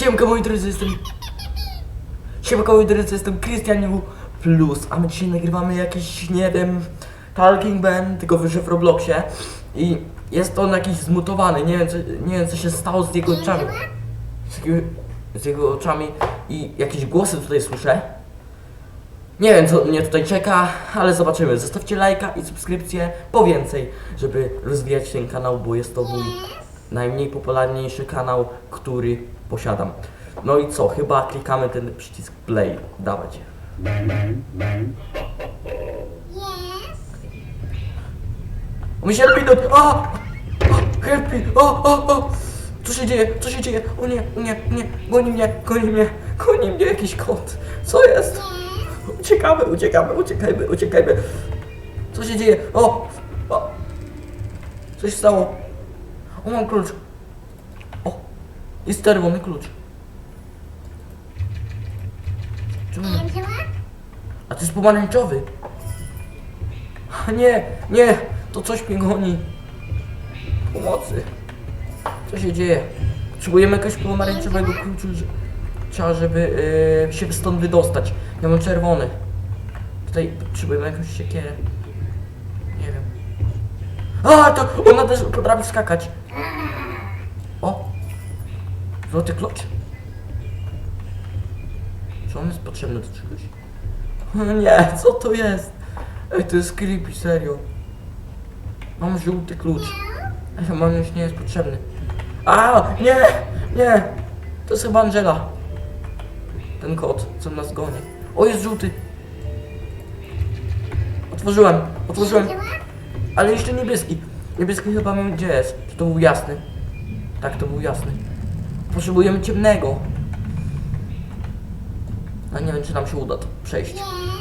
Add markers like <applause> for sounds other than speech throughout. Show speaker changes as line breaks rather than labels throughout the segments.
Siemka moi drodzy, jestem... Siemka moi drodzy, jestem Krystianiu Plus, a my dzisiaj nagrywamy jakiś, nie wiem, Talking Band, tylko że w Robloxie i jest on jakiś zmutowany, nie wiem co, nie wiem co się stało z jego oczami. Z jego, z jego oczami i jakieś głosy tutaj słyszę. Nie wiem co mnie tutaj czeka, ale zobaczymy. Zostawcie lajka i subskrypcję po więcej, żeby rozwijać ten kanał, bo jest to mój najmniej popularniejszy kanał, który posiadam. No i co, chyba klikamy ten przycisk play. Dawać. O, mi się help me, no. o! o! Help me! O, o, o! Co się dzieje? Co się dzieje? O nie, nie, nie! Goni mnie, goni mnie, goni mnie jakiś kot. Co jest? Uciekamy, uciekamy, uciekajmy, uciekajmy. Co się dzieje? O! o. Coś stało. O, mam klucz. O! Jest czerwony klucz. Czemu nie? A to jest pomarańczowy. Nie, nie, to coś mnie goni. Pomocy. Co się dzieje? Potrzebujemy jakiegoś pomarańczowego trzeba, żeby yy, się stąd wydostać. Ja mam czerwony. Tutaj potrzebujemy jakąś siekierę. Nie wiem. A, to ona też potrafi skakać. Złoty klucz. Czy on jest potrzebny do czegoś? O nie, co to jest? Ej, to jest creepy, serio. Mam żółty klucz. Ej, on już nie jest potrzebny. A, nie, nie. To jest chyba Angela. Ten kot, co nas goni. O, jest żółty. Otworzyłem, otworzyłem. Ale jeszcze niebieski. Niebieski chyba wiem gdzie jest. Czy to był jasny? Tak, to był jasny. Potrzebujemy ciemnego. A nie wiem, czy nam się uda to przejść.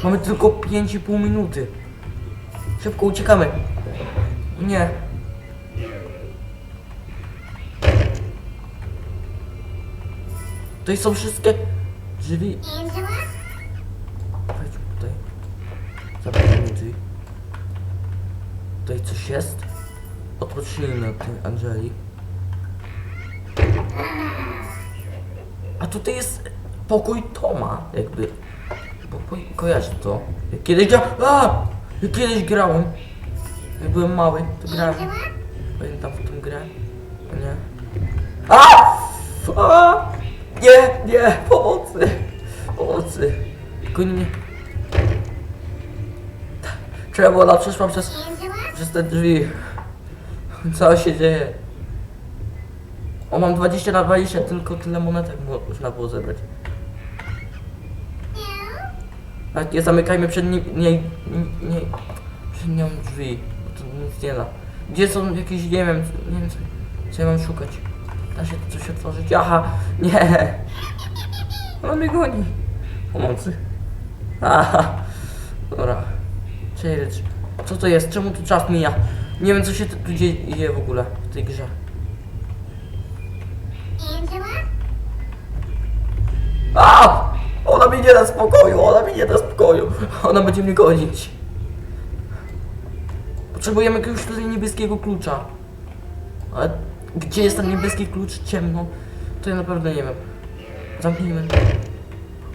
Mamy tylko 5,5 minuty. Szybko uciekamy. Nie. Tutaj są wszystkie drzwi. Wejdźmy tutaj. Zamknijmy drzwi. Tutaj coś jest. Odpocznijmy od tej Angeli. A tutaj jest pokój Toma, jakby. Bo ko kojarzę to. Jak kiedyś gra... A! Kiedyś grałem. Jak byłem mały, to grałem. Pamiętam w tą grę. Nie. A! A! Nie, nie, pomocy. Pomocy. Tylko nie. Ona przeszła przez, przez te drzwi? Co się dzieje? O, mam 20 na 20, tylko tyle monetek mo- można było zebrać. Tak, nie zamykajmy przed nim, nie, nie, przed nią drzwi, bo to nic nie da. Gdzie są jakieś, nie wiem, nie wiem co, co ja mam szukać. Da się tu coś otworzyć? Aha, nie. <laughs> Ona mnie goni. Pomocy. Aha, dobra. Cześć, co to jest? Czemu tu czas mija? Nie wiem co się tu dzieje w ogóle w tej grze. A! Ona mi nie da spokoju, ona mi nie da spokoju. Ona będzie mnie gonić. Potrzebujemy jakiegoś tutaj niebieskiego klucza. Ale gdzie jest ten niebieski klucz ciemno? To ja naprawdę nie wiem. Zamknijmy.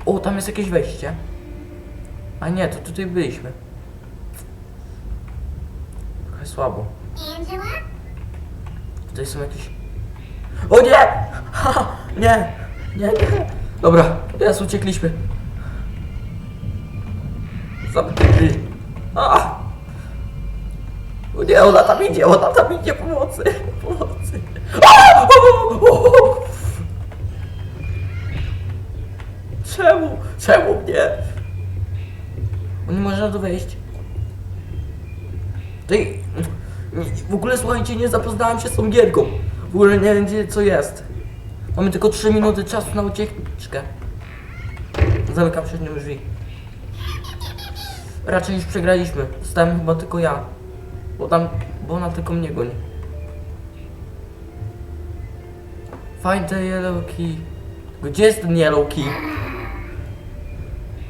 O, tam jest jakieś wejście. A nie, to tutaj byliśmy. Trochę słabo. Tutaj są jakieś... O nie! Ha, <laughs> nie! Nie, nie! Dobra, teraz uciekliśmy. Zamknij. A! O nie, ona tam idzie, ona tam idzie, pomocy! Pomocy! A! O, o, o. Czemu? Czemu mnie? Nie można tu wejść. Tej... W ogóle słuchajcie, nie zapoznałem się z tą gierką. W ogóle nie wiem gdzie co jest. Mamy tylko 3 minuty czasu na ucieczkę. Zamykam przed nią drzwi. Raczej już przegraliśmy. Zostałem chyba tylko ja. Bo tam, bo ona tylko mnie goni. Find the yellow key. Gdzie jest ten yellow key?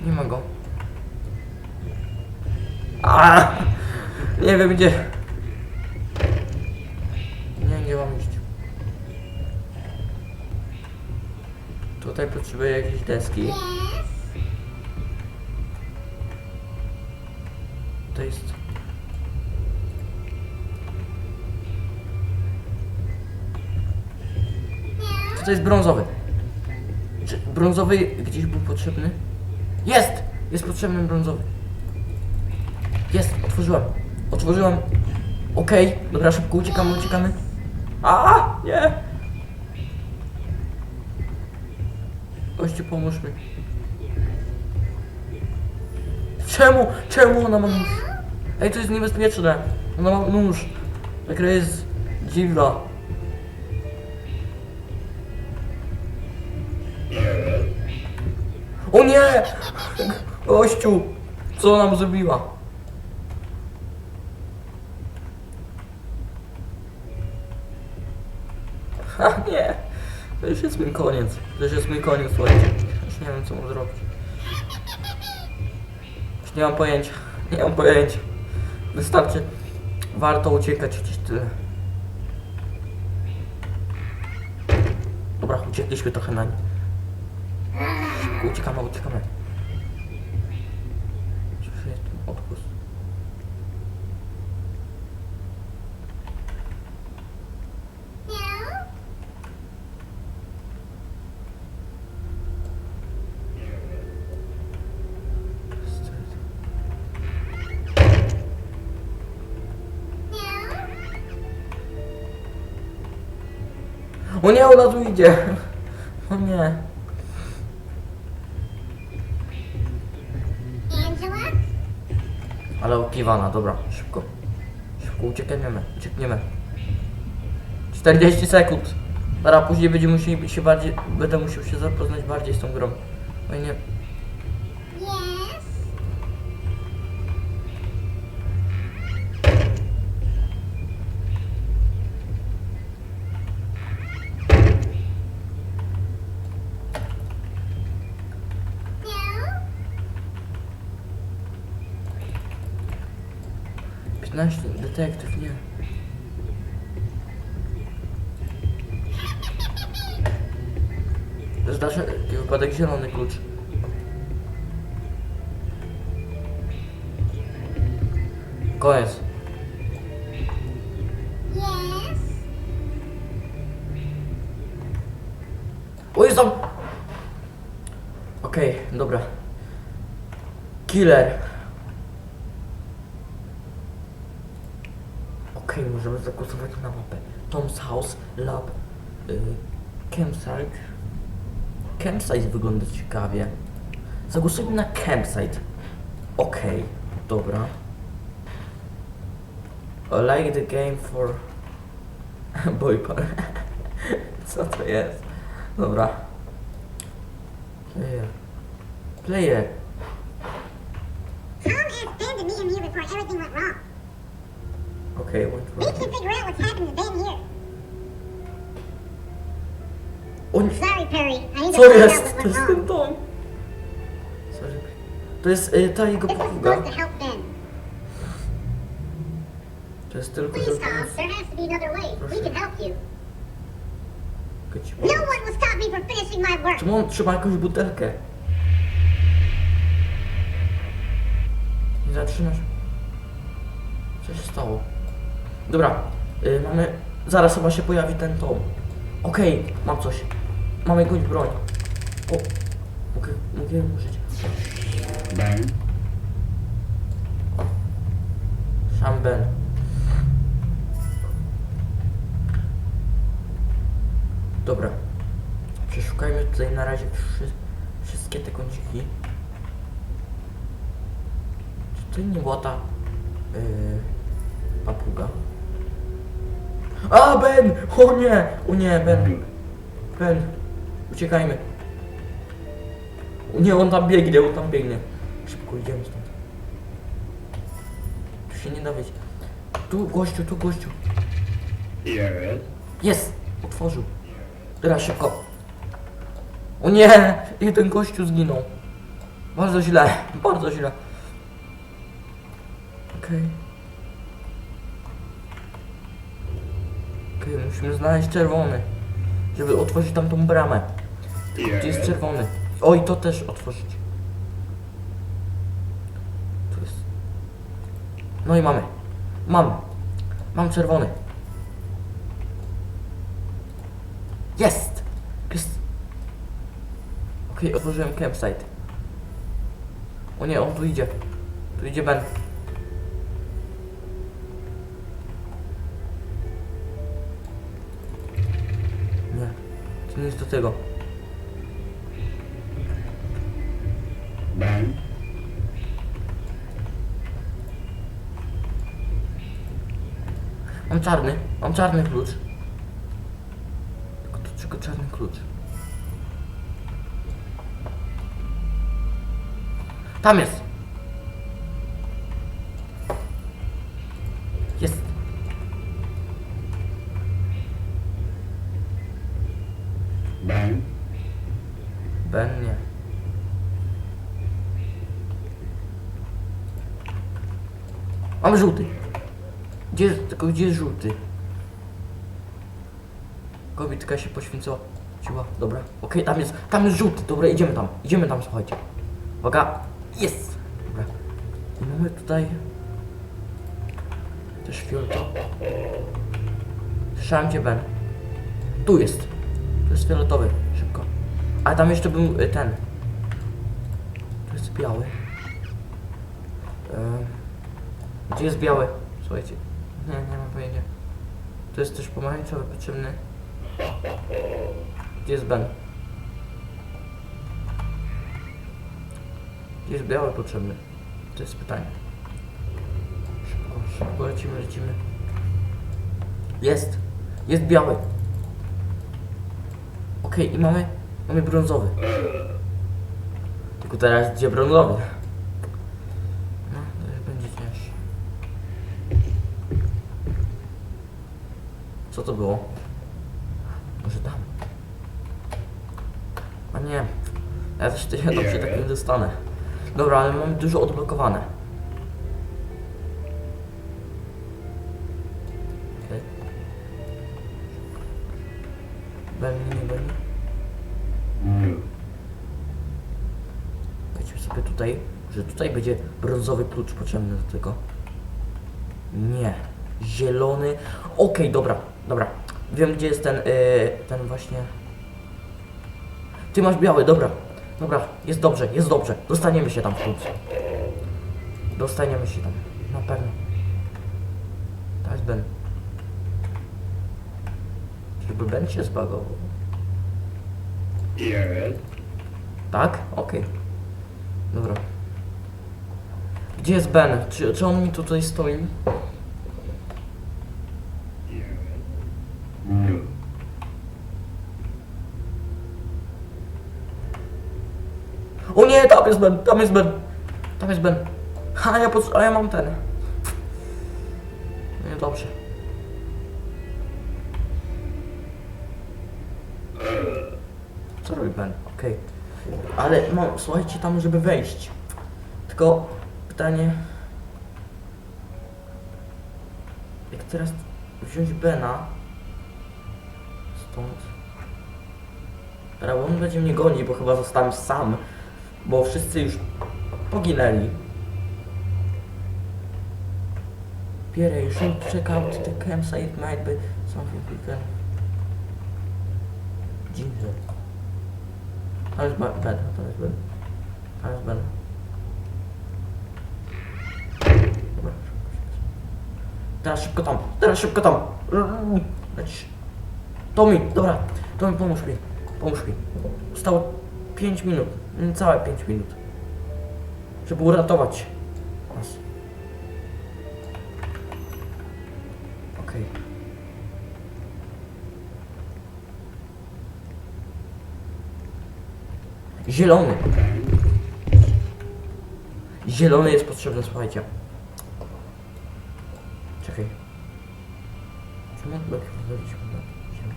Nie ma go. A! Nie wiem gdzie. Nie, nie mam iść. Tutaj potrzebuję jakieś deski. To jest... Czy to jest brązowy? Czy brązowy gdzieś był potrzebny? Jest! Jest potrzebny brązowy. Jest, otworzyłem. Otworzyłem. Okej, dobra, szybko uciekamy, uciekamy. A, nie! Gościu, pomóż mi. Czemu? Czemu ona ma nóż? Ej, to jest niebezpieczne. Ona ma nóż. Ta jest dziwna. O nie! Gościu! Co nam zrobiła? Ha, nie! To już jest mój koniec. To już jest mój koniec, słuchajcie. Już nie wiem, co mam zrobić. Już nie mam pojęcia. <laughs> Nie mam pojęcia. Wystarczy. Warto uciekać, chociaż tyle. Dobra, uciekliśmy trochę na nie. Uciekamy, uciekamy. Idzie. O nie.
Angela?
Ale okiwana, dobra, szybko. Szybko uciekniemy, uciekniemy. 40 sekund. Dobra, później będziemy musieli się bardziej, będę musiał się zapoznać bardziej z tą grą. No i nie, 15, detektyw, nie. Taki wypadek zielony klucz. Koniec.
Yes.
O, jest tam! Okej, dobra. Killer. Okej, możemy zagłosować na mapę. Tom's House Lab y, Campsite. Campsite wygląda ciekawie. Zagłosujmy na Campsite. Okej, dobra. I like the game for <laughs> boy. <laughs> Co to jest? Dobra. Player. Player.
Went We
wrong.
can figure out what's happened to Ben here.
Nie,
Sorry, Perry. I need to
co
find out
jest?
what
To
went
jest
wrong.
dom. Sorry. To jest uh, y, ta jego
This is supposed to help Ben.
To jest tylko,
Please, Tom. There has to be another way. We can help you. No one will stop me from finishing my work.
Czemu on trzyma jakąś butelkę? Nie zatrzymasz? Co się stało? Dobra, y, mamy... Zaraz chyba się pojawi ten tom. Okej, mam coś. Mamy jakąś broń. O, mogę, mogę ją użyć.
Ben,
Sam Ben. Dobra. Przeszukajmy tutaj na razie wszy wszystkie te kąciki. Czy to nie była ta yy, papuga? A, Ben! O nie! O nie, Ben! Ben! Uciekajmy. O nie, on tam biegnie, on tam biegnie. Szybko idziemy stąd. Tu się nie da wejść. Tu, gościu, tu, gościu. Jest! Otworzył. Teraz szybko. O nie! Jeden gościu zginął. Bardzo źle, bardzo źle. Okej. Okej, musimy znaleźć czerwony, żeby otworzyć tamtą bramę. Gdzie jest czerwony? Oj, to też otworzyć. Tu jest. No i mamy. Mam. Mam czerwony. Jest! Jest. Okej, otworzyłem campsite. O nie, on tu idzie. Tu idzie Ben. Nie jest do tego. Mam czarny, mam czarny klucz. Tylko czego czarny klucz? Tam! Jest!
Ben.
Ben nie. Mam żółty. Gdzie tylko gdzie jest żółty? Kobitka się poświęciła. Ciła, dobra. Okej, tam jest, tam jest żółty. Dobra, idziemy tam. Idziemy tam, słuchajcie. Uwaga. Jest! Dobra. I mamy tutaj... Też fioletowy. Słyszałem cię, Ben. Tu jest. Tu jest fioletowy. Szybko. A tam jeszcze był y, ten. Tu jest biały. Em, Gdzie jest biały? Słuchajcie. Nie, nie mam pojęcia. Tu jest też pomarańczowy potrzebny. Gdzie jest Ben? Gdzie jest biały potrzebny? To jest pytanie. Szybko, szybko lecimy, lecimy. Jest! Jest biały! Okej, i mamy, mamy brązowy. Tylko teraz gdzie brązowy? No, to już będzie cięższe. Co to było? Może tam? A nie. Ja też się tak nie dostanę. Dobra, ale mamy dużo odblokowane. Okej. Będę, nie.
No.
Wejdźmy sobie tutaj, że tutaj będzie brązowy klucz potrzebny do tego. Nie. Zielony. Okej, dobra, dobra. Wiem gdzie jest ten, yy, ten właśnie. Ty masz biały, dobra. Dobra, jest dobrze, jest dobrze. Dostaniemy się tam w końcu. Dostaniemy się tam, na pewno. To jest Ben. Żeby Ben się zbagował.
Yes.
Tak? Okej. Dobra. Gdzie jest Ben? Czy, czy on mi tutaj stoi?
No.
O nie, tam jest Ben, tam jest Ben. Tam jest Ben. A ja, pot- a ja mam ten. Nie, dobrze. Co robi Ben? Okej. Ale mam, słuchajcie, tam żeby wejść. Tylko pytanie... Jak teraz wziąć Bena stąd... Dobra, bo on będzie mnie gonić, bo chyba zostałem sam. Bo wszyscy już poginęli. Pierre, you should check out the campsite, might be something we can... Ginger. Tam jest Ben, Ben, tam jest Ben. Tam jest Teraz szybko tam, teraz szybko tam. Lecisz. Tommy, dobra, Tommy pomóż mi, pomóż mi. Zostało 5 minut, niecałe 5 minut. Żeby uratować nas. Okej. Zielony. Zielony jest potrzebny, słuchajcie. Czekaj. Czemu blok wywaliliśmy na ziemię?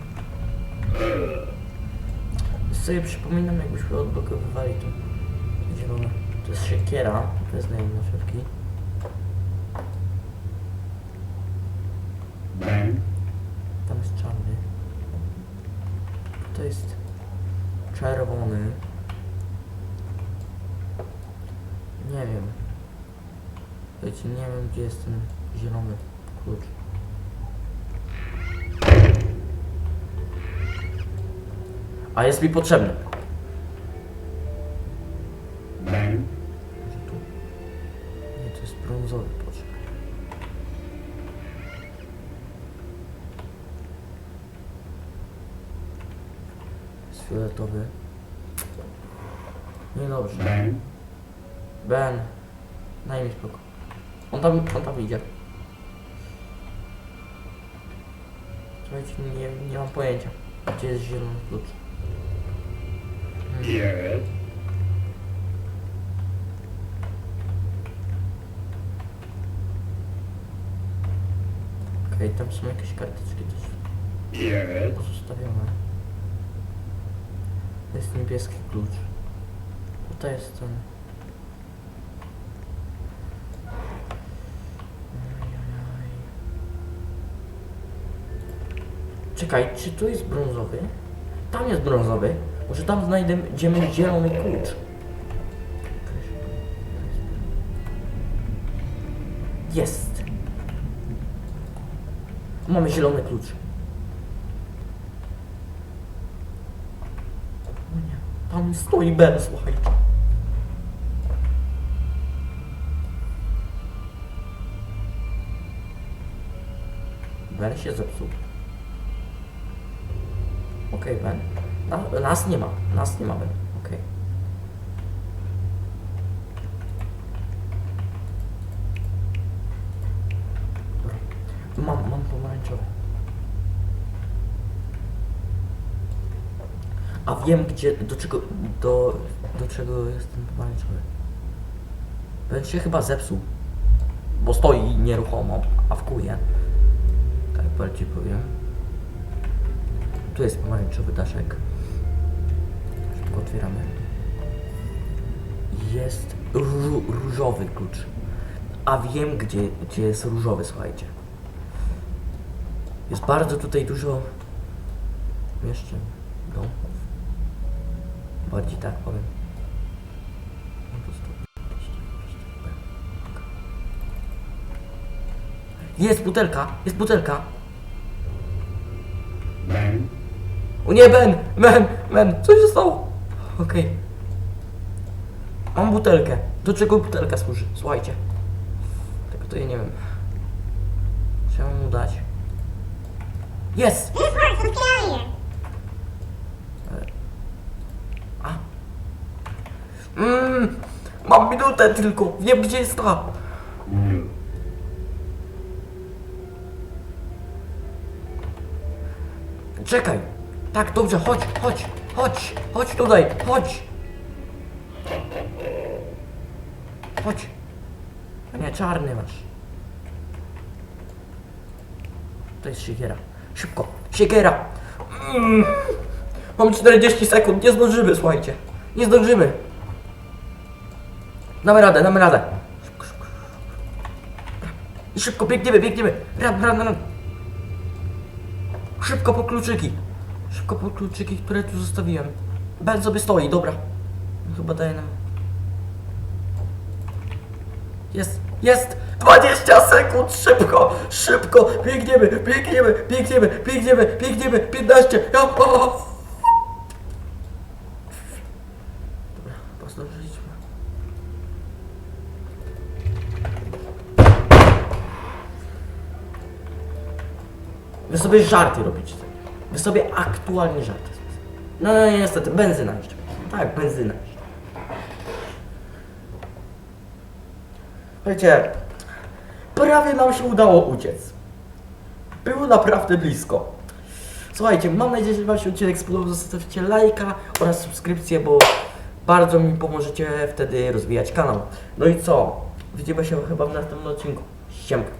Sobie przypominam, jakbyśmy odblokowywali to zielone. To jest siekiera, to jest na szybki. Tam jest czarny. To jest czerwony. Nie wiem. Wiecie, nie wiem gdzie jest ten zielony klucz. A jest mi potrzebny. Może tu? Nie, to jest brązowy potrzebny. Jest fioletowy. Niedobrze. Ben, daj mi spokój. On tam, on tam idzie. Słuchajcie, nie, nie mam pojęcia, gdzie jest zielony klucz.
Yes.
Okej, tam są jakieś karteczki też
Yes.
pozostawione. To jest niebieski klucz. Tutaj jest ten... Czekaj, czy tu jest brązowy? Tam jest brązowy. Może tam znajdziemy zielony klucz. Jest. Mamy zielony klucz. O nie, tam stoi Ben, słuchajcie. Ben się zepsuł. Okej, Ben. Na, nas nie ma. Nas nie ma, Ben. Okej. Dobra. Mam, mam pomarańczowy. A wiem gdzie, do czego, do, do czego jest ten pomarańczowy. Ben się chyba zepsuł. Bo stoi nieruchomo, a wkuje. Tak bardziej powiem. Tu jest pomarańczowy daszek. Otwieramy. Jest różu, różowy klucz. A wiem gdzie, gdzie jest różowy, słuchajcie. Jest bardzo tutaj dużo jeszcze domów. Bardziej tak powiem. No. Jest butelka, jest butelka.
Bang.
O nie, Ben! Ben! Ben! Co się stało? Okej. Mam butelkę. Do czego butelka służy? Słuchajcie. Tego to ja nie wiem. Trzeba mu dać. Jest!
Here.
A. Mmm! Mam minutę tylko. Wiem gdzie jest ta. Czekaj. Tak, dobrze, chodź, chodź, chodź, chodź tutaj, chodź. Chodź. Nie, czarny masz. To jest siekiera. Szybko, siekiera. Mm. Mam 40 sekund, nie zdążymy, słuchajcie. Nie zdążymy. Damy radę, damy radę. Szybko, szybko. I szybko, biegniemy, biegniemy. Rad, rad. Szybko po kluczyki. Szybko po kluczyki, które tu zostawiłem. Ben sobie stoi, dobra. Chyba daje nam. Jest, jest! 20 sekund! Szybko, szybko! Biegniemy, biegniemy, biegniemy, biegniemy, biegniemy! 15! Ja, o, o. Dobra, chyba. Wy sobie żarty robicie. Wy sobie aktualnie żarty. No, no niestety, benzyna jeszcze. Tak, benzyna jeszcze. Słuchajcie, prawie nam się udało uciec. Było naprawdę blisko. Słuchajcie, mam nadzieję, że Wam się odcinek spodobał. Zostawcie lajka oraz subskrypcję, bo bardzo mi pomożecie wtedy rozwijać kanał. No i co? Widzimy się chyba w następnym odcinku. Siemka.